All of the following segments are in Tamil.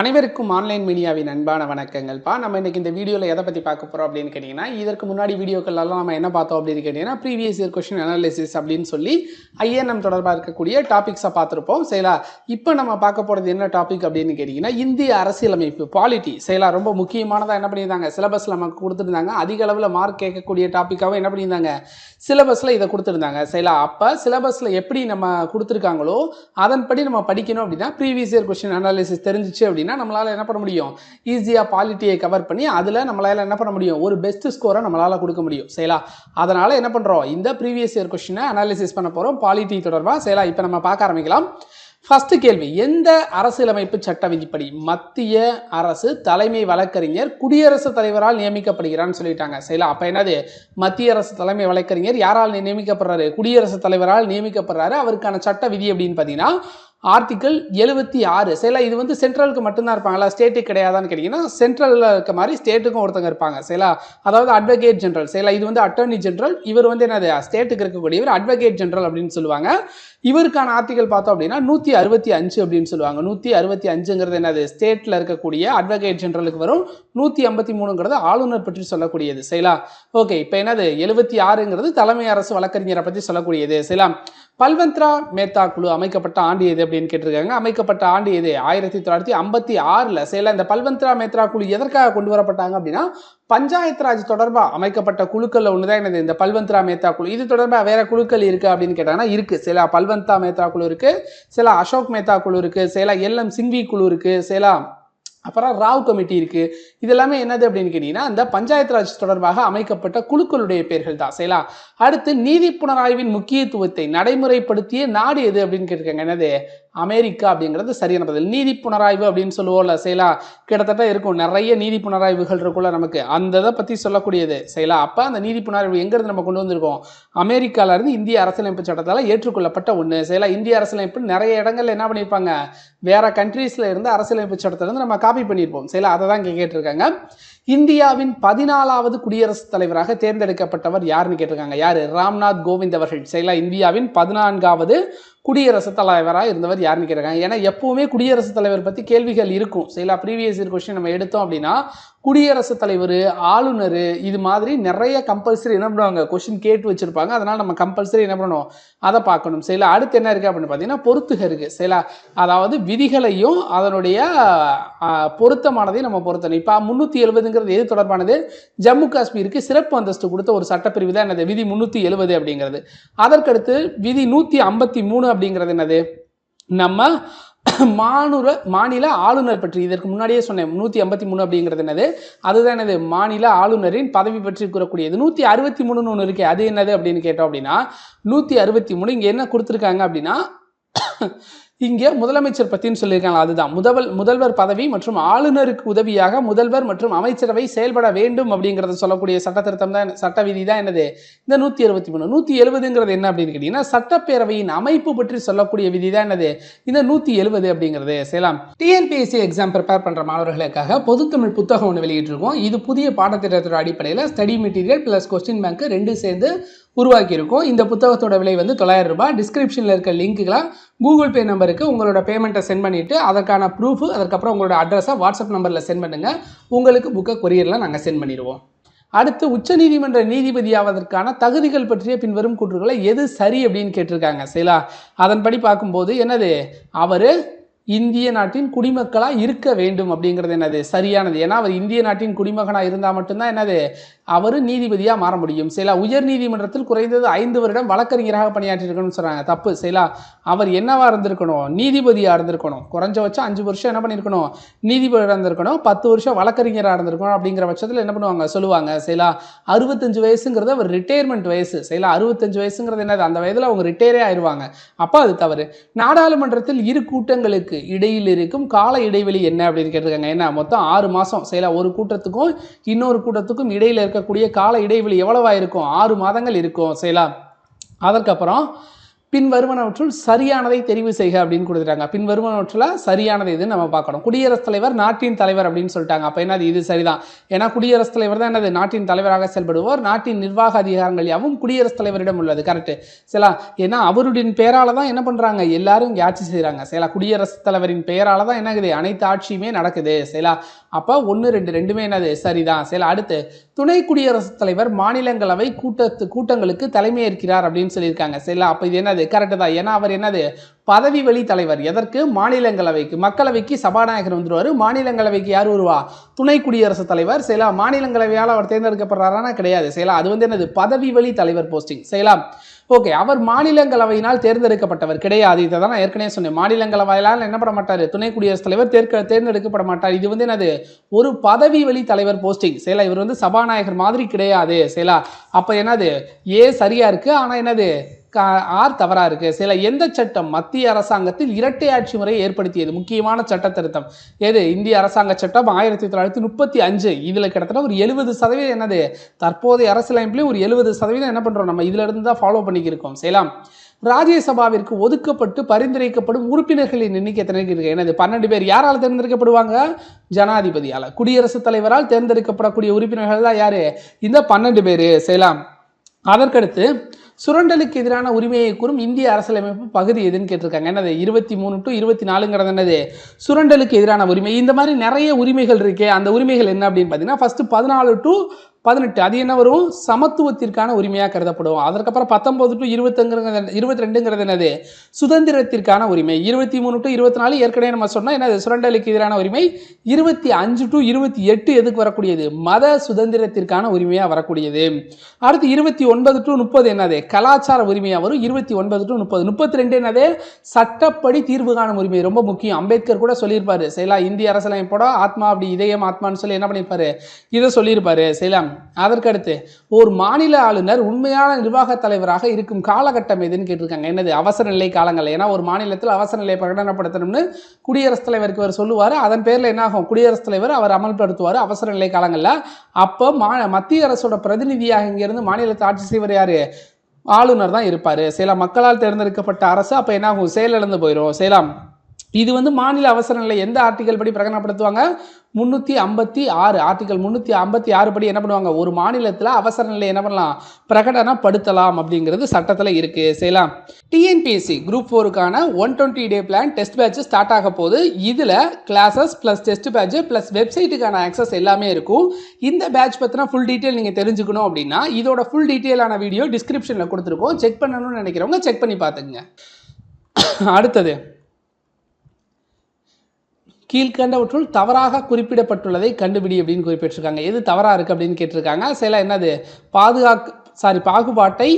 அனைவருக்கும் ஆன்லைன் மீடியாவின் அன்பான வணக்கங்கள்ப்பா. நம்ம இன்னைக்கு இந்த வீடியோவில் எதை பற்றி பார்க்க போகிறோம் அப்படின்னு கேட்டிங்கன்னா இதற்கு முன்னாடி வீடியோக்கள்லாம் நம்ம என்ன பார்த்தோம் அப்படின்னு கேட்டிங்கன்னா ப்ரீவியஸ் இயர் கொஷின் அனாலிசிஸ் அப்படின்னு சொல்லி ஐஎன்எம் தொடர்பாக இருக்கக்கூடிய டாபிக்ஸை பார்த்துருப்போம். சரிங்களா இப்போ நம்ம பார்க்க போகிறது என்ன டாபிக் அப்படின்னு கேட்டிங்கன்னா இந்திய அரசியலமைப்பு பாலிட்டி சரிங்களா ரொம்ப முக்கியமானதாக என்ன பண்ணியிருந்தாங்க? சிலபஸில் நமக்கு கொடுத்துருந்தாங்க. அதிக அளவில் மார்க் கேட்கக்கூடிய டாப்பிக்காகவும் என்ன பண்ணியிருந்தாங்க? சிலபஸில் இதை கொடுத்துருந்தாங்க. சரிங்களா அப்போ சிலபஸில் எப்படி நம்ம கொடுத்துருக்காங்களோ அதன்படி நம்ம படிக்கணும் அப்படின்னா ப்ரீவியஸ் இயர் கொஷின் அனாலிசிஸ் தெரிஞ்சிச்சு அப்படின்னு நம்மளால் என்ன பண்ண முடியும்? ஈஸியாக பாலிட்டியை கவர் பண்ணி அதில் நம்மளால் என்ன பண்ண முடியும்? ஒரு பெஸ்ட் ஸ்கோரை நம்மளால் கொடுக்க முடியும். சரிங்களா? அதனால் என்ன பண்ணுறோம் இந்த ப்ரீவியஸ் இயர் கொஷினை அனாலிசிஸ் பண்ண போகிறோம் பாலிட்டி தொடர்பாக சரிங்களா? இப்போ நம்ம பார்க்க ஆரம்பிக்கலாம். ஃபஸ்ட்டு கேள்வி. எந்த அரசியலமைப்பு சட்ட விதிப்படி மத்திய அரசு தலைமை வழக்கறிஞர் குடியரசுத் தலைவரால் நியமிக்கப்படுகிறான்னு சொல்லிட்டாங்க. சரிங்களா? அப்போ என்னது? மத்திய அரசு தலைமை வழக்கறிஞர் யாரால் நியமிக்கப்படுறாரு? குடியரசுத் தலைவரால் நியமிக்கப்படுறாரு. அவருக்கான சட்ட விதி அப்படின்னு பார்த்தீங்கன்னா ஆர்டிக்கல் எழுபத்தி ஆறு. சில இது வந்து சென்ட்ரலுக்கு மட்டும்தான் இருப்பாங்களா? ஸ்டேட்டுக்கு கிடையாதான்னு கேட்டிங்கன்னா சென்ட்ரலில் இருக்க மாதிரி ஸ்டேட்டுக்கும் ஒருத்தங்க இருப்பாங்க சரிங்களா அதாவது அட்வொகேட் ஜென்ரல் சில இது வந்து அட்டர்னி ஜென்ரல் இவர் வந்து என்னது? ஸ்டேட்டுக்கு இருக்கக்கூடியவர் அட்வொகேட் ஜென்ரல் அப்படின்னு சொல்லுவாங்க. இவருக்கான ஆர்டிக்கல் பார்த்தோம் அப்படின்னா நூற்றி அறுபத்தி அஞ்சு அப்படின்னு சொல்லுவாங்க. நூற்றி அறுபத்தி அஞ்சுங்கிறது என்னது? ஸ்டேட்டில் இருக்கக்கூடிய அட்வொகேட் ஜென்ரலுக்கு வரும். நூற்றி ஐம்பத்தி மூணுங்கிறது ஆளுநர் பற்றி சொல்லக்கூடியது சரிங்களா ஓகே இப்போ என்னது? எழுபத்தி ஆறுங்கிறது தலைமை அரசு வழக்கறிஞரை பற்றி சொல்லக்கூடியது சரிங்களா பல்வந்த்ரா மேத்தா குழு அமைக்கப்பட்ட ஆண்டு எது அப்படின்னு கேட்டிருக்காங்க. அமைக்கப்பட்ட ஆண்டு எது? ஆயிரத்தி தொள்ளாயிரத்தி ஐம்பத்தி ஆறில். சரிங்களா இந்த பல்வந்த்ரா மேத்ரா குழு எதற்காக கொண்டு வரப்பட்டாங்க அப்படின்னா பஞ்சாயத்து ராஜ் தொடர்பாக அமைக்கப்பட்ட குழுக்களில் ஒன்று தான் எனது இந்த பல்வந்த்ரா மேத்தா குழு. இது தொடர்பாக வேற குழுக்கள் இருக்குது அப்படின்னு கேட்டாங்கன்னா இருக்குது சில பல்வந்தா மேத்தா குழு இருக்குது சில அசோக் மேத்தா குழு இருக்குது சில எல்எம் சிங்வி குழு இருக்குது சில அப்புறம் ராவ் கமிட்டி இருக்கு. இதெல்லாமே என்னது அப்படின்னு கேட்டீங்கன்னா அந்த பஞ்சாயத்து ராஜ் தொடர்பாக அமைக்கப்பட்ட குழுக்களுடைய பெயர்கள் தான். சரிங்களா? அடுத்து நீதி புனராய்வின் முக்கியத்துவத்தை நடைமுறைப்படுத்திய நாடு எது அப்படின்னு கேட்டிருக்காங்க. என்னது? அமெரிக்கா அப்படிங்கிறது சரியான பதில். நீதி புனராய்வு அப்படின்னு சொல்லுவோம்ல செயலா? கிட்டத்தட்ட இருக்கும். நிறைய நீதி புனராய்வுகள் இருக்குள்ள நமக்கு. அந்த இதை பற்றி சொல்லக்கூடியது செயலா? அப்போ அந்த நீதி புனராய்வு எங்கேருந்து நம்ம கொண்டு வந்திருக்கோம்? அமெரிக்கால இருந்து இந்திய அரசியலமைப்பு சட்டத்தால் ஏற்றுக்கொள்ளப்பட்ட ஒன்று செயலா. இந்திய அரசியலமைப்பு நிறைய இடங்கள்ல என்ன பண்ணியிருப்பாங்க? வேற கண்ட்ரீஸில் இருந்து அரசியலமைப்பு சட்டத்திலேருந்து நம்ம காப்பி பண்ணியிருப்போம். செயலா அதை தான் இங்கே கேட்டிருக்காங்க. இந்தியாவின் பதினாலாவது குடியரசுத் தலைவராக தேர்ந்தெடுக்கப்பட்டவர் யாருன்னு கேட்டிருக்காங்க? யார்? ராம்நாத் கோவிந்த் அவர்கள். சரிங்களா இந்தியாவின் பதினான்காவது குடியரசுத் தலைவராக இருந்தவர் யாருன்னு கேட்டிருக்காங்க ஏன்னா எப்பவுமே குடியரசுத் தலைவர் பற்றி கேள்விகள் இருக்கும். சில ப்ரீவியஸ் இயர் கொஸ்டின் நம்ம எடுத்தோம் அப்படின்னா குடியரசுத் தலைவர் ஆளுநர் இது மாதிரி நிறைய கம்பல்சரி என்ன பண்ணுவாங்க? கொஷின் கேட்டு வச்சுருப்பாங்க. அதனால் நம்ம கம்பல்சரி என்ன பண்ணணும் அதை பார்க்கணும். சரிங்களா? அடுத்து என்ன இருக்குது அப்படின்னு பார்த்தீங்கன்னா பொருத்துக இருக்குது சரிங்களா? அதாவது விதிகளையும் அதனுடைய பொருத்தமானதையும் நம்ம பொருத்தணும். இப்போ முந்நூற்றி எழுபதுங்கிறது எது தொடர்பானது? ஜம்மு காஷ்மீருக்கு சிறப்பு அந்தஸ்து கொடுத்த ஒரு சட்டப்பிரிவு தான் என்னது? விதி முந்நூற்றி எழுபது அப்படிங்கிறது. அதற்கடுத்து விதி நூற்றி ஐம்பத்தி மூணு அப்படிங்கிறது என்னது? நம்ம மாநில மாநில ஆளுநர் பற்றி இதற்கு முன்னாடியே சொன்னேன் நூற்றி ஐம்பத்தி மூணு அப்படிங்கிறது என்னது? அதுதான் என்னது? மாநில ஆளுநரின் பதவி பற்றி கூறக்கூடியது. நூற்றி அறுபத்தி மூணுன்னு ஒன்று இருக்கே அது என்னது அப்படின்னு கேட்டோம் அப்படின்னா நூற்றி அறுபத்தி மூணு இங்கே என்ன கொடுத்துருக்காங்க அப்படின்னா இங்கே முதலமைச்சர் பற்றின்னு சொல்லியிருக்காங்க அதுதான். முதல் முதல்வர் பதவி மற்றும் ஆளுநருக்கு உதவியாக முதல்வர் மற்றும் அமைச்சரவை செயல்பட வேண்டும் அப்படிங்கிறத சொல்லக்கூடிய சட்ட திருத்தம் தான் சட்ட விதி தான் என்னது? இந்த நூற்றி அறுபத்தி மூணு. நூற்றி எழுபதுங்கிறது என்ன அப்படின்னு கேட்டிங்கன்னா சட்டப்பேரவையின் அமைப்பு பற்றி சொல்லக்கூடிய விதி தான் என்னது? இந்த நூற்றி எழுபது அப்படிங்கிறது. செய்யலாம் டிஎன்பிஎஸ்சி எக்ஸாம் ப்ரிப்பேர் பண்ணுற மாணவர்களுக்காக பொதுத்தமிழ் புத்தகம் ஒன்று வெளியிட்டிருக்கோம். இது புதிய பாடத்திட்டத்தோட அடிப்படையில் study material plus question bank ரெண்டு சேர்ந்து உருவாக்கியிருக்கோம். இந்த புத்தகத்தோட விலை வந்து தொள்ளாயிரம் ரூபாய். டிஸ்கிரிப்ஷனில் இருக்க லிங்க்குகளை கூகுள் பே நம்பருக்கு உங்களோட பேமெண்ட்டை சென்ட் பண்ணிவிட்டு அதற்கான ப்ரூஃப் அதுக்கப்புறம் உங்களோட அட்ரஸை வாட்ஸ்அப் நம்பரில் சென்ட் பண்ணுங்கள் உங்களுக்கு புக்கை கொரியரில் நாங்கள் சென்ட் பண்ணிடுவோம். அடுத்து உச்சநீதிமன்ற நீதிபதியாவதற்கான தகுதிகள் பற்றிய பின்வரும் கூற்றுகளை எது சரி அப்படின்னு கேட்டிருக்காங்க சரிங்களா அதன்படி பார்க்கும்போது என்னது? அவர் இந்திய நாட்டின் குடிமக்களாக இருக்க வேண்டும் அப்படிங்கிறது என்னது? சரியானது. ஏன்னா அவர் இந்திய நாட்டின் குடிமகனாக இருந்தால் மட்டும்தான் என்னது? அவர் நீதிபதியாக மாற முடியும். சில உயர் நீதிமன்றத்தில் குறைந்தது ஐந்து வருடம் வழக்கறிஞராக பணியாற்றிருக்கணும்னு சொல்கிறாங்க தப்பு. சிலா அவர் என்னவாக இருந்திருக்கணும்? நீதிபதியாக இருந்திருக்கணும்? குறைஞ்சபட்சம் அஞ்சு வருஷம் என்ன பண்ணியிருக்கணும்? நீதிபதியாக இருந்திருக்கணும். பத்து வருஷம் வழக்கறிஞராக இருந்திருக்கணும் அப்படிங்கிற பட்சத்தில் என்ன பண்ணுவாங்க? சொல்லுவாங்க. சிலா அறுபத்தஞ்சு வயசுங்கிறது அவர் ரிட்டையர்மெண்ட் வயசு. சிலா அறுபத்தஞ்சு வயசுங்கிறது என்னது? அந்த வயதில் அவங்க ரிட்டையரே ஆயிடுவாங்க அப்போ அது தவறு. நாடாளுமன்றத்தில் இரு கூட்டங்களுக்கு இடையில் இருக்கும் கால இடைவெளி என்ன அப்படின்னு கேட்டிருக்காங்க. என்ன மொத்தம் ஆறு மாதம் சிலா ஒரு கூட்டத்துக்கும் இன்னொரு கூட்டத்துக்கும் இடையில் இருக்கக்கூடிய கால இடைவெளி எவ்வளவா இருக்கும் ஆறு மாதங்கள் இருக்கும் சரிங்களா அதற்கப்புறம் பின் வருவனவற்றுள் சரியானதை தெரிவு செய்க அப்படின்னு கொடுத்துட்டாங்க. பின் வருவனவற்றுல சரியானது இதுன்னு நம்ம பார்க்கணும். குடியரசுத் தலைவர் நாட்டின் தலைவர் அப்படின்னு சொல்லிட்டாங்க. அப்போ என்னது? இது சரிதான். ஏன்னா குடியரசுத் தலைவர் தான் என்னது? நாட்டின் தலைவராக செயல்படுவோர் நாட்டின் நிர்வாக அதிகாரங்கள் யாவும் குடியரசுத் தலைவரிடம் உள்ளது. கரெக்ட் சரிலா ஏன்னா அவருடைய பெயரால தான் என்ன பண்ணுறாங்க எல்லாரும் இங்கே ஆட்சி செய்கிறாங்க சரிலா குடியரசுத் தலைவரின் பெயரால தான் என்னாகுது அனைத்து ஆட்சியுமே நடக்குது. சரிலா அப்போ ஒன்று ரெண்டு ரெண்டுமே என்னது? சரிதான். சரிங்களா அடுத்து துணை குடியரசுத் தலைவர் மாநிலங்களவை கூட்டத்து கூட்டங்களுக்கு தலைமை ஏற்கிறார் அப்படின்னு சொல்லியிருக்காங்க. சரிலா அப்போ இது என்னது கரெக்டு தான். ஏன்னா அவர் என்னது? பதவி வழி தலைவர். எதற்கு? மாநிலங்களவைக்கு. மக்களவைக்கு சபாநாயகர் வந்துடுவார் மாநிலங்களவைக்கு யார் வருவா? துணை குடியரசுத் தலைவர். சரிங்களா மாநிலங்களவையால் அவர் தேர்ந்தெடுக்கப்படுறாரானா? கிடையாது. சரிங்களா அது வந்து என்னது? பதவி வழி தலைவர் போஸ்டிங் சரிங்களா ஓகே அவர் மாநிலங்களவையினால் தேர்ந்தெடுக்கப்பட்டவர் கிடையாது. இதை தான் நான் ஏற்கனவே சொன்னேன். மாநிலங்களவையினால் என்ன பண்ண மாட்டார்? துணை குடியரசுத் தலைவர் தேர்க்க தேர்ந்தெடுக்கப்பட மாட்டார். இது வந்து என்னது? ஒரு பதவி வழி தலைவர் போஸ்டிங் சேலா இவர் வந்து சபாநாயகர் மாதிரி கிடையாது சேலா. அப்போ என்னது? ஏ சரியா இருக்கு? ஆனால் என்னது? ஆர் தவறா இருக்கு. சில எந்த சட்டம் மத்திய அரசாங்கத்தில் இரட்டை ஆட்சி முறையை ஏற்படுத்தியது? முக்கியமான சட்ட திருத்தம் எது? இந்திய அரசாங்க சட்டம் ஆயிரத்தி தொள்ளாயிரத்தி முப்பத்தி அஞ்சு. இதுல கிட்டத்தட்ட ஒரு எழுபது சதவீதம் என்னது? தற்போதைய அரசியலமைப்புலேயும் ஒரு எழுபது சதவீதம் என்ன பண்றோம் நம்ம? இதுல இருந்து தான் ஃபாலோ பண்ணியிருக்கோம் செய்யலாம் ராஜ்யசபாவிற்கு ஒதுக்கப்பட்டு பரிந்துரைக்கப்படும் உறுப்பினர்களின் எண்ணிக்கை எத்தனை இருக்கு? என்னது? பன்னெண்டு பேர் யாரால் தேர்ந்தெடுக்கப்படுவாங்க? ஜனாதிபதியால். குடியரசுத் தலைவரால் தேர்ந்தெடுக்கப்படக்கூடிய உறுப்பினர்கள் தான் யாரு? இந்த பன்னெண்டு பேர். செய்யலாம் அதற்கடுத்து சுரண்டலுக்கு எதிரான உரிமையை கூறும் இந்திய அரசியலமைப்பு பகுதி எதுன்னு கேட்டிருக்காங்க. என்னது? இருபத்தி மூணு டு இருபத்தி நாலுங்கிறது என்னது? சுரண்டலுக்கு எதிரான உரிமை. இந்த மாதிரி நிறைய உரிமைகள் இருக்கே. அந்த உரிமைகள் என்ன அப்படின்னு பார்த்தீங்கன்னா ஃபஸ்ட்டு பதினாலு டு பதினெட்டு அது என்ன வரும்? சமத்துவத்திற்கான உரிமையாக கருதப்படும். அதற்கப்புறம் பத்தொன்பது டு இருபத்தங்கிறது இருபத்தி ரெண்டுங்கிறது என்னது? சுதந்திரத்திற்கான உரிமை. இருபத்தி மூணு டு இருபத்தி நாலு ஏற்கனவே நம்ம சொன்னால் என்னது? சுரண்டலுக்கு எதிரான உரிமை. இருபத்தி அஞ்சு டு இருபத்தி எட்டு எதுக்கு வரக்கூடியது? மத சுதந்திரத்திற்கான உரிமையாக வரக்கூடியது. அடுத்து இருபத்தி ஒன்பது டு முப்பது என்னது? கலாச்சார உரிமையாக வரும். இருபத்தி ஒன்பது டு முப்பது. முப்பத்தி ரெண்டு என்னது? சட்டப்படி தீர்வு காணும் உரிமை. ரொம்ப முக்கியம். அம்பேத்கர் கூட சொல்லியிருப்பாரு. செயலா இந்திய அரசியலமைப்போட ஆத்மா அப்படி இதயம் ஆத்மான்னு சொல்லி என்ன பண்ணியிருப்பாரு? இதை சொல்லியிருப்பாரு. செய்யலாம் அதற்கடுத்து ஒரு மாநில ஆளுநர் உண்மையான நிர்வாக தலைவராக இருக்கும் காலகட்டம் எதுன்னு கேட்டிருக்காங்க. என்னது? அவசர நிலை காலங்கள். ஏன்னா ஒரு மாநிலத்தில் அவசர நிலை பிரகடனப்படுத்தணும்னு குடியரசுத் தலைவருக்கு அவர் சொல்லுவார். அதன் பேரில் என்ன ஆகும் குடியரசுத் தலைவர் அவர் அமல்படுத்துவார் அவசர நிலை காலங்களில். அப்போ மா மத்திய அரசோட பிரதிநிதியாக இங்கிருந்து மாநிலத்தை ஆட்சி செய்வர் யார்? ஆளுநர் தான் இருப்பார். சில மக்களால் தேர்ந்தெடுக்கப்பட்ட அரசு. அப்போ என்ன ஆகும் செயலிழந்து போயிடும் சேலம் இது வந்து மாநில அவசர நிலை. எந்த ஆர்டிகல் படி பிரகடனப்படுத்துவாங்க? முந்நூற்றி ஐம்பத்தி ஆறு. ஆர்டிகல் முந்நூற்றி ஐம்பத்தி ஆறு படி என்ன பண்ணுவாங்க? ஒரு மாநிலத்தில் அவசர நிலை என்ன பண்ணலாம்? பிரகடனப்படுத்தலாம் அப்படிங்கிறது சட்டத்தில் இருக்குது செய்யலாம் TNPSC group ஃபோருக்கான one twenty day plan test batch start ஆக போகுது. இதில் classes plus test batch plus வெப்சைட்டுக்கான access எல்லாமே இருக்கும். இந்த பேட்ச் பற்றின ஃபுல் டீட்டெயில் நீங்கள் தெரிஞ்சுக்கணும் அப்படின்னா இதோட ஃபுல் டீட்டெயிலான வீடியோ டிஸ்கிரிப்ஷனில் கொடுத்துருக்கோம். செக் பண்ணணும்னு நினைக்கிறவங்க செக் பண்ணி பார்த்துங்க அடுத்தது. கீழ்கண்டவற்றுள் தவறாக குறிப்பிடப்பட்டுள்ளதை கண்டுபிடி அப்படின்னு குறிப்பிட்டிருக்காங்க. எது தவறாக இருக்குது அப்படின்னு கேட்டிருக்காங்க. சில என்னது? பாதுகாக்கு சாரி பாகுபாட்டை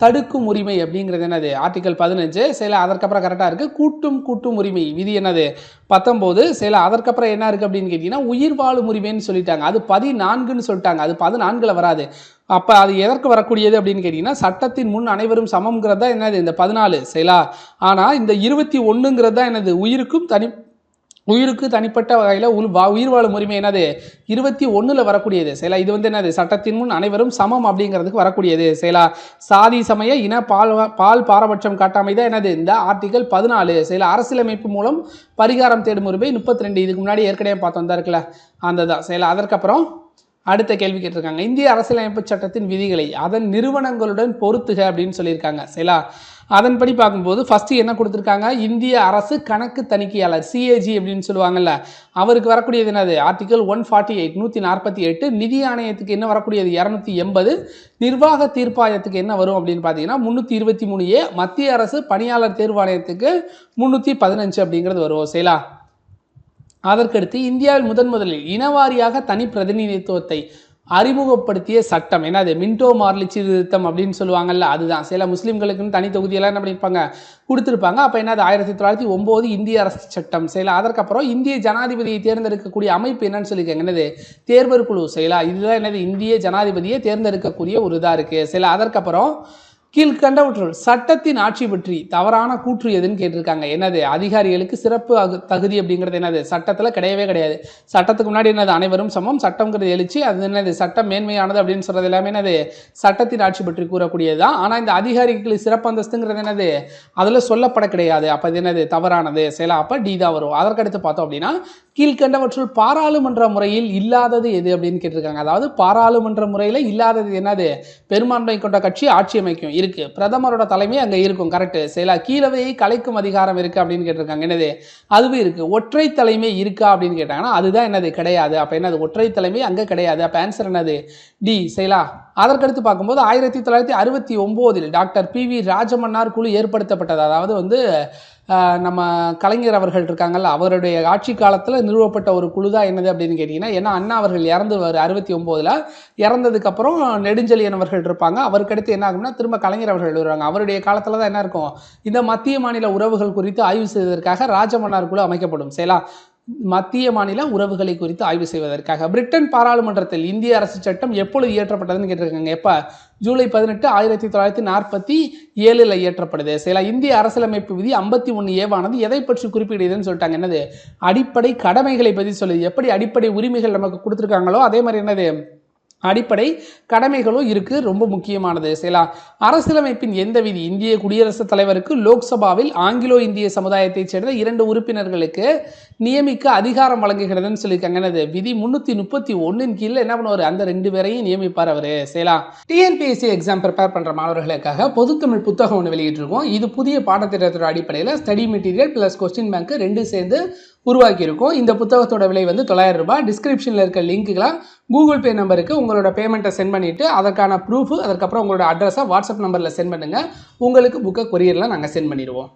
தடுக்கும் உரிமை அப்படிங்கிறது என்னது? ஆர்டிகல் பதினஞ்சு. சில அதற்கப்புறம் கரெக்டாக இருக்குது கூட்டும் கூட்டும் உரிமை. விதி என்னது? பத்தொம்போது. சில அதற்கப்புறம் என்ன இருக்குது அப்படின்னு கேட்டிங்கன்னா உயிர் வாழும் உரிமைன்னு சொல்லிட்டாங்க. அது பதினான்குன்னு சொல்லிட்டாங்க. அது பதினான்கில் வராது. அப்போ அது எதற்கு வரக்கூடியது அப்படின்னு கேட்டிங்கன்னா சட்டத்தின் முன் அனைவரும் சமம்ங்கிறது தான் என்னது? இந்த பதினாலு. சரிலா? ஆனால் இந்த இருபத்தி ஒன்றுங்கிறது தான் என்னது? உயிருக்கும் தனி உயிருக்கு தனிப்பட்ட வகையில் உள் வா உயிர் வாழும் உரிமை என்னது? இருபத்தி ஒன்றில் வரக்கூடியது செயலா இது வந்து என்னது? சட்டத்தின் முன் அனைவரும் சமம் அப்படிங்கிறதுக்கு வரக்கூடியது செயலா சாதி சமய இன பால் பால் பாரபட்சம் காட்டாமை தான் என்னது? இந்த ஆர்டிகல் பதினாலு செயலா அரசியலமைப்பு மூலம் பரிகாரம் தேடும் உரிமை முப்பத்தி ரெண்டு இதுக்கு முன்னாடி ஏற்கனவே பார்த்தோம் தான் இருக்குல்ல அந்த தான் செயலா அதற்கப்புறம் அடுத்த கேள்வி கேட்டிருக்காங்க. இந்திய அரசியலமைப்பு சட்டத்தின் விதிகளை அதன் நிறுவனங்களுடன் பொருத்துக அப்படின்னு சொல்லியிருக்காங்க சரிங்களா அதன்படி பார்க்கும்போது ஃபஸ்ட்டு என்ன கொடுத்துருக்காங்க? இந்திய அரசு கணக்கு தணிக்கையாளர் சிஏஜி அப்படின்னு சொல்லுவாங்கல்ல அவருக்கு வரக்கூடியது என்னது? ஆர்டிகல் ஒன் ஃபார்ட்டி எயிட் நூற்றி நாற்பத்தி எட்டு நிதி ஆணையத்துக்கு என்ன வரக்கூடியது? இரநூத்தி எண்பது. நிர்வாக தீர்ப்பாயத்துக்கு என்ன வரும் அப்படின்னு பார்த்தீங்கன்னா முந்நூற்றி இருபத்தி மூணு ஏ மத்திய அரசு பணியாளர் தேர்வாணையத்துக்கு முந்நூற்றி பதினஞ்சு அப்படிங்கிறது வரும் சரிங்களா அதற்கடுத்து இந்தியாவில் முதன் முதலில் இனவாரியாக தனி பிரதிநிதித்துவத்தை அறிமுகப்படுத்திய சட்டம். என்னது மின்டோ மார்லி சீர்திருத்தம் அப்படின்னு சொல்லுவாங்கல்ல அதுதான். சில முஸ்லீம்களுக்குன்னு தனி தொகுதியெல்லாம் என்ன பண்ணியிருப்பாங்க கொடுத்துருப்பாங்க. அப்போ என்னது ஆயிரத்தி தொள்ளாயிரத்தி ஒம்பது இந்திய அரசு சட்டம். செயலா அதற்கப்புறம் இந்திய ஜனாதிபதியை தேர்ந்தெடுக்கக்கூடிய அமைப்பு என்னன்னு சொல்லியிருக்காங்க என்னது? தேர்வர் குழு. செயலா இதுதான் என்னது? இந்திய ஜனாதிபதியை தேர்ந்தெடுக்கக்கூடிய ஒரு இதாக இருக்குது சில அதற்கப்புறம் கீழ்கண்டவற்றுள் சட்டத்தின் ஆட்சி பற்றி தவறான கூற்று எதுன்னு கேட்டிருக்காங்க. என்னது? அதிகாரிகளுக்கு சிறப்பு அகு- தகுதி அப்படிங்கிறது என்னது? சட்டத்தில் கிடையவே கிடையாது. சட்டத்துக்கு முன்னாடி என்னது? அனைவரும் சமம். சட்டம்ங்கிறது எழுச்சி. அது என்னது? சட்டம் மேன்மையானது அப்படின்னு சொல்றது எல்லாமே என்னது? சட்டத்தின் ஆட்சி பற்றி கூறக்கூடியது தான். ஆனால் இந்த அதிகாரிகளுக்கு சிறப்பு அந்தஸ்துங்கிறது என்னது? அதில் சொல்லப்பட கிடையாது. அப்போ அது என்னது? தவறானது. செயலா அப்போ டி தான் வரும். அதற்கடுத்து பார்த்தோம் அப்படின்னா கீழ்கண்டவற்றுள் பாராளுமன்ற முறையில் இல்லாதது எது அப்படின்னு கேட்டிருக்காங்க. அதாவது பாராளுமன்ற முறையில் இல்லாதது என்னது? பெரும்பான்மை கொண்ட கட்சி ஆட்சி அமைக்கும். இருக்கு. பிரதமரோட தலைமை அங்கே இருக்கும். கரெக்ட் செயலா கீழவையை கலைக்கும் அதிகாரம் இருக்கு அப்படின்னு கேட்டிருக்காங்க. என்னது? அதுவும் இருக்கு. ஒற்றை தலைமை இருக்கா அப்படின்னு கேட்டாங்கன்னா அதுதான் என்னது? கிடையாது. அப்போ என்னது? ஒற்றை தலைமை அங்கே கிடையாது. அப்போ ஆன்சர் என்னது? டி செயலா அதற்கடுத்து பார்க்கும்போது ஆயிரத்தி தொள்ளாயிரத்தி அறுபத்தி ஒம்போதில் டாக்டர் பி வி ராஜமன்னார் குழு ஏற்படுத்தப்பட்டது. அதாவது வந்து நம்ம கலைஞர் அவர்கள் இருக்காங்கல்ல அவருடைய ஆட்சி காலத்தில் நிறுவப்பட்ட ஒரு குழு தான் என்னது அப்படின்னு கேட்டிங்கன்னா ஏன்னா அண்ணா அவர்கள் இறந்து அறுபத்தி ஒம்போதில் இறந்ததுக்கப்புறம் நெடுஞ்செழியன் அவர்கள் இருப்பாங்க. அவருக்கு அடுத்து என்ன ஆகும்னா திரும்ப கலைஞர் அவர்கள் வருவாங்க. அவருடைய காலத்தில் தான் என்ன இருக்கும்? இந்த மத்திய மாநில உறவுகள் குறித்து ஆய்வு செய்வதற்காக ராஜமன்னார் குழு அமைக்கப்படும். சரிங்களா மத்திய மாநில உறவுகளை குறித்து ஆய்வு செய்வதற்காக. பிரிட்டன் பாராளுமன்றத்தில் இந்திய அரசு சட்டம் எப்பொழுது இயற்றப்பட்டதுன்னு கேட்டிருக்காங்க. எப்போ? ஜூலை பதினெட்டு ஆயிரத்தி தொள்ளாயிரத்தி நாற்பத்தி ஏழில் இயற்றப்படுது. சில இந்திய அரசியலமைப்பு விதி ஐம்பத்தி ஒன்று ஏவானது எதை பற்றி குறிப்பிடுதுன்னு சொல்லிட்டாங்க. என்னது? அடிப்படை கடமைகளை பற்றி சொல்லுது. எப்படி அடிப்படை உரிமைகள் நமக்கு கொடுத்துருக்காங்களோ அதே மாதிரி என்னது? அடிப்படை கடமைகளும் இருக்குது ரொம்ப முக்கியமானது சரிங்களா அரசியலமைப்பின் எந்த விதி? இந்திய குடியரசுத் தலைவருக்கு லோக்சபாவில் ஆங்கிலோ இந்திய சமுதாயத்தைச் சேர்ந்த இரண்டு உறுப்பினர்களுக்கு நியமிக்க அதிகாரம் வழங்குகிறதுன்னு சொல்லியிருக்காங்க. என்னது? விதி முன்னூற்றி முப்பத்தி ஒன்றின் கீழே என்ன பண்ணுவார்? அந்த ரெண்டு பேரையும் நியமிப்பார் அவர் சரிங்களா டிஎன்பிஎஸ்சி எக்ஸாம் ப்ரிப்பேர் பண்ணுற மாணவர்களுக்காக பொதுத்தமிழ் புத்தகம் ஒன்று வெளியிட்டிருக்கோம். இது புதிய பாடத்திட்டத்தோட அடிப்படையில் study material plus question bank ரெண்டு சேர்ந்து உருவாக்கியிருக்கோம். இந்த புத்தகத்தோட விலை வந்து தொள்ளாயிரம் ரூபாய். டிஸ்கிரிப்ஷனில் இருக்க லிங்க்குகளை கூகுள் பே நம்பருக்கு உங்களோட பேமெண்ட்டை சென்ட் பண்ணிவிட்டு அதற்கான ப்ரூஃப் அதுக்கப்புறம் உங்களோட அட்ரஸை வாட்ஸ்அப் நம்பரில் சென்ட் பண்ணுங்கள் உங்களுக்கு புக்கை கொரியரில் நாங்கள் சென்ட் பண்ணிடுவோம்.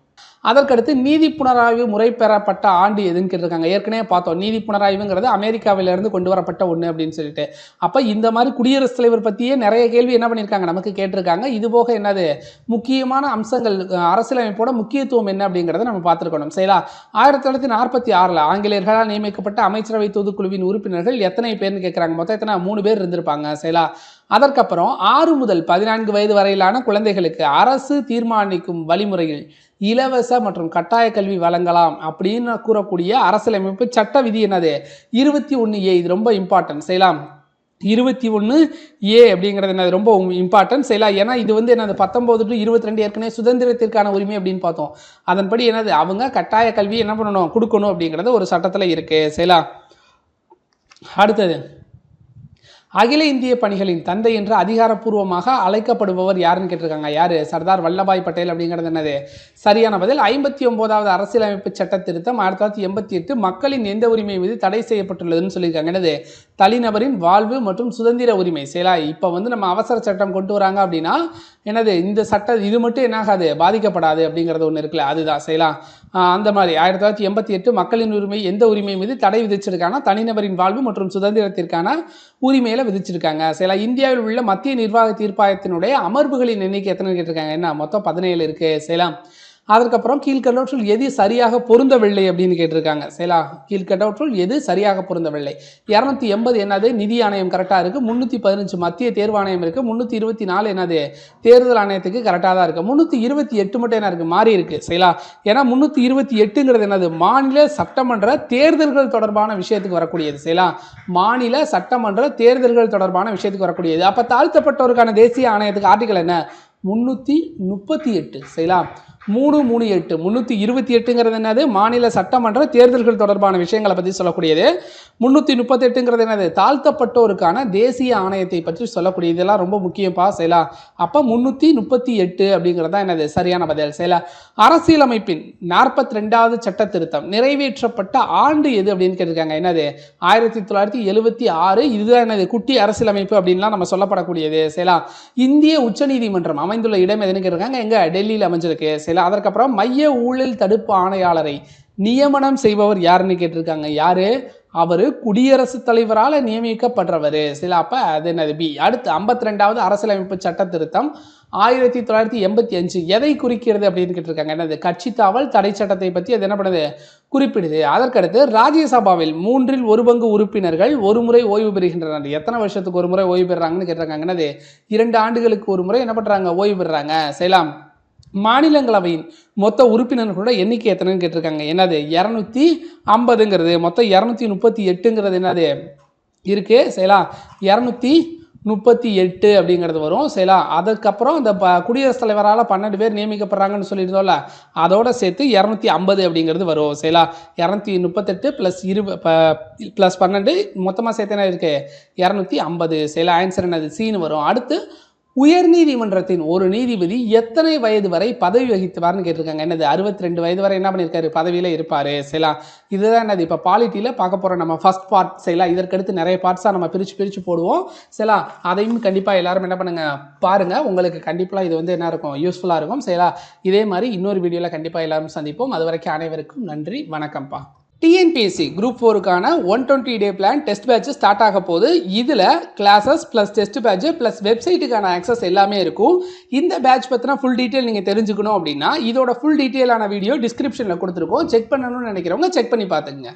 அதற்கடுத்து நீதி புனராய்வு முறை பெறப்பட்ட ஆண்டு எதுன்னு கேட்டிருக்காங்க. ஏற்கனவே பார்த்தோம். நீதி புனராய்வுங்கிறது அமெரிக்காவிலிருந்து கொண்டு வரப்பட்ட ஒன்று அப்படின்னு சொல்லிட்டு. அப்போ இந்த மாதிரி குடியரசுத் தலைவர் பற்றியே நிறைய கேள்வி என்ன பண்ணியிருக்காங்க? நமக்கு கேட்டிருக்காங்க. இது போக என்னது? முக்கியமான அம்சங்கள் அரசியலமைப்போட முக்கியத்துவம் என்ன அப்படிங்கிறத நம்ம பார்த்துருக்கணும். சரிங்களா? ஆயிரத்தி தொள்ளாயிரத்தி நாற்பத்தி ஆறில் ஆங்கிலேயர்களால் நியமிக்கப்பட்ட அமைச்சரவை தொகுதிக்குழுவின் உறுப்பினர்கள் எத்தனை பேர்னு கேட்குறாங்க மொத்தம் எத்தனை? மூணு பேர் இருந்திருப்பாங்க. சரிங்களா? அதற்கப்புறம் ஆறு முதல் பதினான்கு வயது வரையிலான குழந்தைகளுக்கு அரசு தீர்மானிக்கும் வழிமுறையில் இலவச மற்றும் கட்டாய கல்வி வழங்கலாம் அப்படின்னு கூறக்கூடிய அரசியலமைப்பு சட்ட விதி என்னது? இருபத்தி ஒன்று ஏ இது ரொம்ப இம்பார்ட்டன்ட் செய்யலாம். இருபத்தி ஒன்று ஏ அப்படிங்கிறது என்னது? ரொம்ப இம்பார்ட்டன்ட் செய்யலாம். ஏன்னா இது வந்து என்னது? பத்தொம்போது டு இருபத்தி ரெண்டு ஏற்கனவே சுதந்திரத்திற்கான உரிமை அப்படின்னு பார்த்தோம். அதன்படி என்னது? அவங்க கட்டாய கல்வி என்ன பண்ணணும்? கொடுக்கணும் அப்படிங்கிறது ஒரு சட்டத்தில் இருக்கு. செய்யலாம். அடுத்தது. அகில இந்திய பணிகளின் தந்தை என்று அதிகாரப்பூர்வமாக அழைக்கப்படுபவர் யாருன்னு கேட்டிருக்காங்க. யாரு? சர்தார் வல்லபாய் பட்டேல் அப்படிங்கிறது என்னது? சரியான பதில் ஐம்பத்தி ஒன்பதாவது அரசியலமைப்பு சட்ட திருத்தம் ஆயிரத்தி தொள்ளாயிரத்தி எண்பத்தி எட்டு மக்களின் எந்த உரிமை மீது தடை செய்யப்பட்டுள்ளதுன்னு சொல்லியிருக்காங்க. என்னது? தனிநபரின் வாழ்வு மற்றும் சுதந்திர உரிமை. சரியா இப்போ வந்து நம்ம அவசர சட்டம் கொண்டு வராங்க அப்படின்னா என்னது இந்த சட்டம் இது மட்டும் என்னாகாது பாதிக்கப்படாது அப்படிங்கிறது ஒன்று இருக்குல்ல அதுதான் செய்யலாம் அந்த மாதிரி. ஆயிரத்தி தொள்ளாயிரத்தி எண்பத்தி எட்டு மக்களின் உரிமை எந்த உரிமை மீது தடை விதிச்சிருக்காங்கன்னா தனிநபரின் வாழ்வு மற்றும் சுதந்திரத்திற்கான உரிமையில விதிச்சிருக்காங்க. சில இந்தியாவில் உள்ள மத்திய நிர்வாக தீர்ப்பாயத்தினுடைய அமர்வுகளின் எண்ணிக்கை எத்தனை கேட்டிருக்காங்க. என்ன மொத்தம் பதினேழு இருக்கு சேலம் அதற்கப்புறம் கீழ்கண்டவற்றுள் எது சரியாக பொருந்தவில்லை அப்படின்னு கேட்டிருக்காங்க. சரிங்களா கீழ்கண்டவற்றுள் எது சரியாக பொருந்தவில்லை. இரநூத்தி எண்பது என்னது? நிதி ஆணையம் கரெக்டாக இருக்குது முந்நூற்றி பதினஞ்சு மத்திய தேர்வு ஆணையம் இருக்குது முந்நூற்றி இருபத்தி நாலு என்னது? தேர்தல் ஆணையத்துக்கு கரெக்டாக தான் இருக்குது முந்நூற்றி இருபத்தி எட்டு மட்டும் என்ன இருக்குது மாறி இருக்குது சரிங்களா ஏன்னா முந்நூற்றி இருபத்தி எட்டுங்கிறது என்னது? மாநில சட்டமன்ற தேர்தல்கள் தொடர்பான விஷயத்துக்கு வரக்கூடியது. சரிங்களா மாநில சட்டமன்ற தேர்தல்கள் தொடர்பான விஷயத்துக்கு வரக்கூடியது. அப்போ தாழ்த்தப்பட்டோருக்கான தேசிய ஆணையத்துக்கு ஆர்டிகல் என்ன? முந்நூற்றி முப்பத்தி எட்டு. சரிங்களா மூணு மூணு எட்டு. முந்நூற்றி இருபத்தி எட்டுங்கிறது என்னது? மாநில சட்டமன்ற தேர்தல்கள் தொடர்பான விஷயங்களை பற்றி சொல்லக்கூடியது. முந்நூற்றி முப்பத்தெட்டுங்கிறது என்னது? தாழ்த்தப்பட்டோருக்கான தேசிய ஆணையத்தை பற்றி சொல்லக்கூடிய இதெல்லாம் ரொம்ப முக்கியப்பா செயலா அப்போ முந்நூற்றி முப்பத்தி எட்டு அப்படிங்கிறது தான் என்னது? சரியான பதில் செயலா அரசியலமைப்பின் நாற்பத்தி ரெண்டாவது சட்ட திருத்தம் நிறைவேற்றப்பட்ட ஆண்டு எது அப்படின்னு கேட்டிருக்காங்க. என்னது? ஆயிரத்தி தொள்ளாயிரத்தி எழுபத்தி ஆறு. இதுதான் என்னது? குட்டி அரசியலமைப்பு அப்படின்லாம் நம்ம சொல்லப்படக்கூடியது செயலா இந்திய உச்சநீதிமன்றம் அமைந்துள்ள இடம் எதுன்னு கேட்டிருக்காங்க. எங்க டெல்லியில் அமைஞ்சிருக்கு. சில அதற்கப்புறம் மைய ஊழல் தடுப்பு ஆணையாளரை நியமனம் செய்பவர் யாருன்னு கேட்டிருக்காங்க. யாரு? அவர் குடியரசுத் தலைவரால் நியமிக்கப்படுறவர் சில அப்போ அது என்னது? பி அடுத்து ஐம்பத்தி ரெண்டாவது அரசியலமைப்பு சட்ட திருத்தம். ஆயிரத்தி தொள்ளாயிரத்தி எண்பத்தி அஞ்சு எதை குறிக்கிறது அப்படின்னு கேட்டிருக்காங்க. என்னது? கட்சி தாவல் தடை சட்டத்தை பற்றி அது என்ன பண்ணுது? குறிப்பிடுது. அதற்கடுத்து ராஜ்யசபாவில் மூன்றில் ஒரு பங்கு உறுப்பினர்கள் ஒரு முறை ஓய்வு பெறுகின்றனர். எத்தனை வருஷத்துக்கு ஒரு முறை ஓய்வு பெறுறாங்கன்னு கேட்டிருக்காங்க. என்னது? இரண்டு ஆண்டுகளுக்கு ஒரு முறை என்ன பண்ணுறாங்க ஓய்வு பெறுறாங்க. செய்யலாம் மாநிலங்களவையின் மொத்த உறுப்பினர்களோட எண்ணிக்கை எத்தனைன்னு கேட்டிருக்காங்க. என்னது? இரநூத்தி ஐம்பதுங்கிறது. மொத்தம் இரநூத்தி முப்பத்தி எட்டுங்கிறது என்னது? இருக்கு. செய்யலாம் இரநூத்தி முப்பத்தி எட்டு அப்படிங்கிறது வரும். சரிங்களா அதுக்கப்புறம் இந்த ப குடியரசுத் தலைவரால் பன்னெண்டு பேர் நியமிக்கப்படுறாங்கன்னு சொல்லியிருந்தோம்ல அதோட சேர்த்து இரநூத்தி ஐம்பது அப்படிங்கிறது வரும். சரிங்களா இரநூத்தி முப்பத்தெட்டு ப்ளஸ் இரு ப்ளஸ் பன்னெண்டு மொத்தமாக சேர்த்து என்ன இருக்குது இரநூத்தி ஐம்பது. சரிங்களா ஆன்சர் என்னது? சீனு வரும். அடுத்து உயர் நீதிமன்றத்தின் ஒரு நீதிபதி எத்தனை வயது வரை பதவி வகித்தவார்னு கேட்டிருக்காங்க. என்னது அறுபத்தி ரெண்டு வயது வரை என்ன பண்ணியிருக்காரு? பதவியில் இருப்பார் சரிலா இதுதான் என்னது இப்போ பாலிட்டியில் பார்க்க போகிறோம் நம்ம ஃபர்ஸ்ட் பார்ட் சரிலா இதற்கடுத்து நிறைய பார்ட்ஸாக நம்ம பிரித்து பிரித்து போடுவோம் சரிலா அதையும் கண்டிப்பாக எல்லாரும் என்ன பண்ணுங்க பாருங்கள் உங்களுக்கு கண்டிப்பாக இது வந்து என்ன இருக்கும் யூஸ்ஃபுல்லாக இருக்கும் சரிலா இதே மாதிரி இன்னொரு வீடியோவில் கண்டிப்பாக எல்லாரும் சந்திப்போம். அது வரைக்கும் அனைவருக்கும் நன்றி வணக்கம்ப்பா. TNPSC group ஃபோருக்கான one twenty day plan test batch start ஆக போகுது. இதில் classes plus test batch plus வெப்சைட்டுக்கான access எல்லாமே இருக்கும். இந்த பேட்ச் பற்றின ஃபுல் டீட்டெயில் நீங்கள் தெரிஞ்சுக்கணும் அப்படின்னா இதோட ஃபுல் டீட்டெயிலான வீடியோ டிஸ்கிரிப்ஷனில் கொடுத்துருக்கோம். செக் பண்ணணும்னு நினைக்கிறவங்க செக் பண்ணி பார்த்துங்க